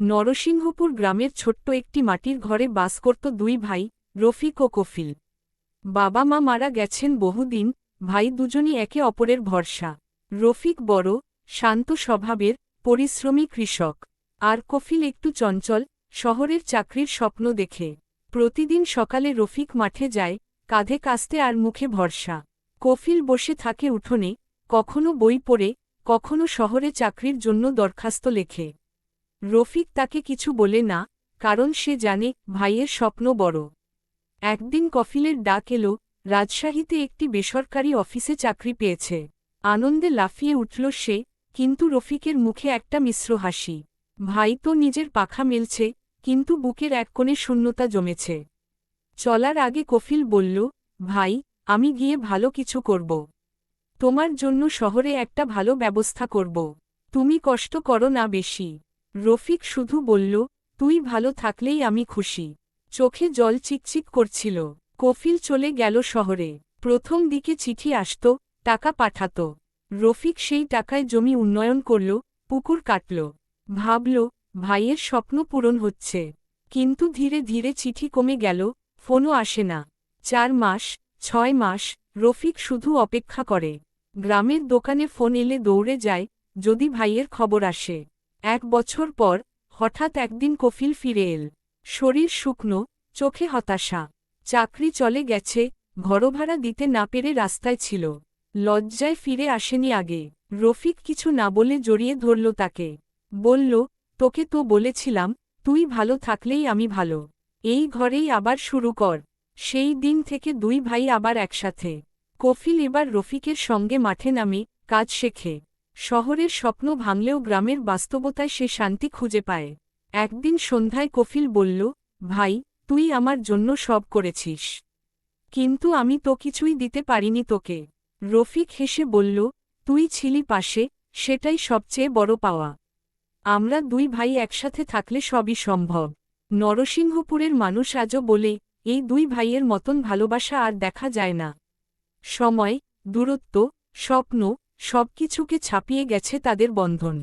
নরসিংহপুর গ্রামের ছোট্ট একটি মাটির ঘরে বাস করত দুই ভাই, রফিক ও কফিল। বাবা মা মারা গেছেন বহুদিন, ভাই দুজনই একে অপরের ভরসা। রফিক বড়, শান্ত স্বভাবের, পরিশ্রমী কৃষক। আর কফিল একটু চঞ্চল, শহরের চাকরির স্বপ্ন দেখে। প্রতিদিন সকালে রফিক মাঠে যায়, কাঁধে কাস্তে আর মুখে ভরসা। কফিল বসে থাকে উঠোনে, কখনো বই পড়ে, কখনো শহরে চাকরির জন্য দরখাস্ত লেখে। রফিক তাকে কিছু বলে না, কারণ সে জানে ভাইয়ের স্বপ্ন বড়। একদিন কফিলের ডাক এলো, রাজশাহীতে একটি বেসরকারি অফিসে চাকরি পেয়েছে। আনন্দে লাফিয়ে উঠল সে, কিন্তু রফিকের মুখে একটা মিশ্র হাসি। ভাই তো নিজের পাখা মেলছে, কিন্তু বুকের এক কোণে শূন্যতা জমেছে। চলার আগে কফিল বলল, ভাই, আমি গিয়ে ভালো কিছু করব। তোমার জন্য শহরে একটা ভালো ব্যবস্থা করব। তুমি কষ্ট করো না বেশি। রফিক শুধু বলল, তুই ভালো থাকলেই আমি খুশি। চোখে জল চিকচিক করছিল। কফিল চলে গেল শহরে। প্রথম দিকে চিঠি আসত, টাকা পাঠাত। রফিক সেই টাকায় জমি উন্নয়ন করল, পুকুর কাটল। ভাবল, ভাইয়ের স্বপ্ন পূরণ হচ্ছে। কিন্তু ধীরে ধীরে চিঠি কমে গেল, ফোনও আসে না। চার মাস, ছয় মাস, রফিক শুধু অপেক্ষা করে। গ্রামের দোকানে ফোন এলে দৌড়ে যায়, যদি ভাইয়ের খবর আসে। এক বছর পর হঠাৎ একদিন কফিল ফিরে এল। শরীর শুকনো, চোখে হতাশা। চাকরি চলে গেছে ঘরভাড়া দিতে না পেরে রাস্তায় ছিল। লজ্জায় ফিরে আসেনি আগে। রফিক কিছু না বলে জড়িয়ে ধরল তাকে। বলল, তোকে তো বলেছিলাম, তুই ভালো থাকলেই আমি ভালো। এই ঘরেই আবার শুরু কর। সেই দিন থেকে দুই ভাই আবার একসাথে। কফিল এবার রফিকের সঙ্গে মাঠে নামে, কাজ শেখে। শহরের স্বপ্ন ভাঙলেও গ্রামের বাস্তবতায় সে শান্তি খুঁজে পায়। একদিন সন্ধ্যায় কফিল বলল, ভাই, তুই আমার জন্য সব করেছিস। কিন্তু আমি তো কিছুই দিতে পারিনি তোকে। রফিক হেসে বলল, তুই ছিলি পাশে, সেটাই সবচেয়ে বড় পাওয়া। আমরা দুই ভাই একসাথে থাকলে সবই সম্ভব। নরসিংহপুরের মানুষ আজও বলে, এই দুই ভাইয়ের মতন ভালোবাসা আর দেখা যায় না। সময়, দূরত্ব, স্বপ্ন সবকিছুকে ছাপিয়ে গেছে তাদের বন্ধন।